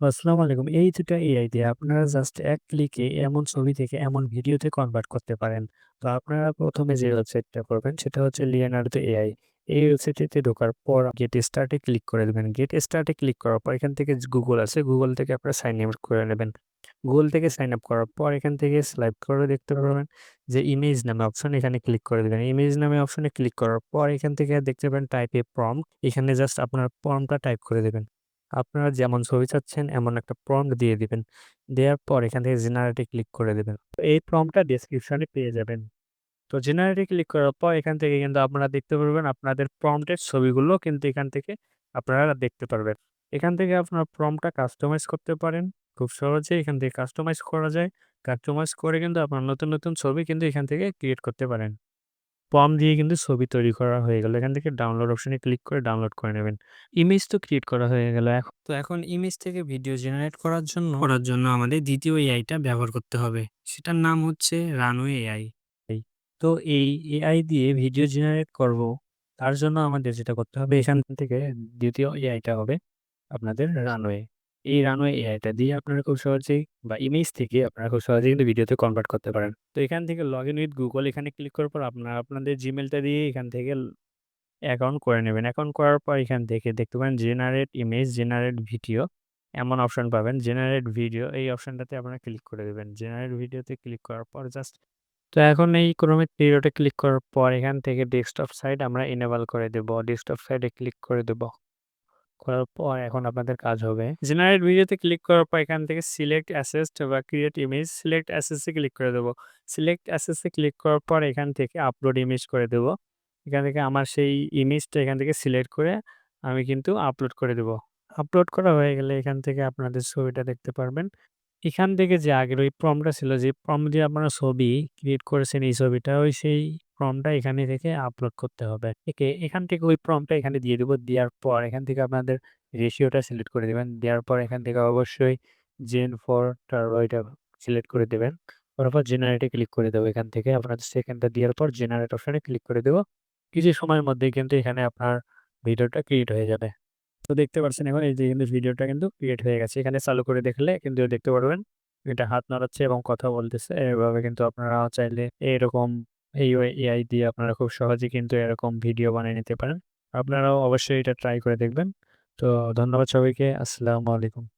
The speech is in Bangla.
আসসালামু আলাইকুম। এই ২ টা এআই দিয়ে আপনারা জাস্ট এক ক্লিকে এমন ছবি থেকে এমন ভিডিওতে কনভার্ট করতে পারেন। তো আপনারা প্রথমে যে ওয়েবসাইটটা করবেন সেটা হচ্ছে Leonardo এআই এই ওয়েবসাইটটিতে ঢোকার পর গেট স্টার্টে ক্লিক করে দেবেন গেট স্টার্টে ক্লিক করার পর এখান থেকে গুগল আছে। গুগল থেকে আপনারা সাইন আপ করে নেবেন। গুগল থেকে সাইন আপ করার পর এখান থেকে স্লাইড করে দেখতে পারবেন যে ইমেজ নামে অপশন এখানে ক্লিক করে দেবেন ইমেজ নামে অপশনে ক্লিক করার পর এখান থেকে দেখতে পাবেন টাইপ এ এখানে জাস্ট আপনার প্রম্পটটা টাইপ করে দিবেন। আপনারা যেমন ছবি চাচ্ছেন এমন একটা প্রম্পট দিয়ে দিবেন। দেওয়ার পর এখান থেকে জেনারেট ক্লিক করে দেবেন এই প্রম্পটটা ডেসক্রিপশনে পেয়ে যাবেন। তো জেনারেট ক্লিক করার পর এখান থেকে কিন্তু আপনারা দেখতে পারবেন আপনাদের প্রম্পটের ছবিগুলো কিন্তু এখান থেকে আপনারা দেখতে পারবেন। এখান থেকে আপনার প্রম্পটটা কাস্টমাইজ করতে পারেন। খুব সহজেই এখান থেকে কাস্টমাইজ করা যায়। কাস্টমাইজ করে কিন্তু আপনার নতুন, নতুন ছবি কিন্তু এখান থেকে ক্রিয়েট করতে পারেন। প্রম্পট দিয়ে কিন্তু ছবি তৈরি করা হয়ে গেল। এখান থেকে ডাউনলোড অপশনে ক্লিক করে ডাউনলোড করে নেবেন। ইমেজ তো ক্রিয়েট করা হয়ে গেল। এখন তো এখন ইমেজ থেকে ভিডিও জেনারেট করার জন্য করার জন্য আমাদের দ্বিতীয় এআইটা ব্যবহার করতে হবে। সেটার নাম হচ্ছে রানওয়ে এআই। তো এই এআই দিয়ে ভিডিও জেনারেট করব। তার জন্য আমাদের যেটা করতে হবে, এখান থেকে দ্বিতীয় এআইটা হবে আপনাদের রানওয়ে। এই রানওয়ে এআইটা দিয়ে আপনারা খুব সহজেই বা ইমেজ থেকে আপনারা খুব সহজেই কিন্তু ভিডিওতে কনভার্ট করতে পারেন। তো এখান থেকে লগ ইন উইথ গুগল এখানে ক্লিক করার পর আপনারা আপনাদের জিমেলটা দিয়ে এখান থেকে অ্যাকাউন্ট করে নেবেন। অ্যাকাউন্ট করার পর এখান থেকে দেখতে পাবেন জেনারেট ইমেজ, জেনারেট ভিডিও এমন অপশন পাবেন। জেনারেট ভিডিও এই অপশনটাতে আপনারা ক্লিক করে দেবেন জেনারেট ভিডিওতে ক্লিক করার পর জাস্ট তো এখন এই ক্রোমে ক্লিক করার পর এখান থেকে ডেস্কটপ সাইড আমরা এনেবল করে দেব। ডেস্কটপ সাইডে ক্লিক করে দেব। করার পর এখন আপনাদের কাজ হবে। জেনারেট ভিডিওতে ক্লিক করার পর এখান থেকে সিলেক্ট অ্যাসেস্ট বা ক্রিয়েট ইমেজ সিলেক্ট অ্যাসেসে ক্লিক করে দেবো। সিলেক্ট অ্যাসেসে ক্লিক করার পর এখান থেকে আপলোড ইমেজ করে দেবো। এখান থেকে আমার সেই ইমেজটা এখান থেকে সিলেক্ট করে আমি কিন্তু আপলোড করে দেবো। আপলোড করা হয়ে গেলে এখান থেকে আপনাদের ছবিটা দেখতে পারবেন। এখান থেকে যে আগের ওই প্রমটা ছিল, যে প্রম দিয়ে আপনারা ছবি ক্রিয়েট করেছেন এই ছবিটা, ওই সেই প্রমটা এখানে থেকে আপলোড করতে হবে। একে, এখান থেকে ওই প্রমটা এখানে দিয়ে দেবো, দেওয়ার পর এখান থেকে আপনাদের রেশিওটা সিলেক্ট করে দেবেন। দেওয়ার পর এখান থেকে অবশ্যই জেন ফর ওইটা সিলেক্ট করে দেবেন। তারপর জেনারেটে ক্লিক করে দেবো এখান থেকে। আপনাদের সেকেন্ডটা দেওয়ার পর জেনারেট অপশনে ক্লিক করে দেবো। কিছু সময়ের মধ্যেই কিন্তু এখানে আপনার ভিডিওটা ক্রিয়েট হয়ে যাবে। তো দেখতে পাচ্ছেন এখন এই যে কিন্তু ভিডিওটা কিন্তু ক্রিয়েট হয়ে গেছে। এখানে চালু করে দেখলে কিন্তু দেখতে পারবেন এটা হাত নাড়াচ্ছে এবং কথা বলতেছে। এভাবে কিন্তু আপনারা চাইলে এরকম এই এআই দিয়ে আপনারা খুব সহজেই কিন্তু এরকম ভিডিও বানিয়ে নিতে পারেন। আপনারাও অবশ্যই এটা ট্রাই করে দেখবেন। তো ধন্যবাদ সবাইকে। আসসালামু আলাইকুম।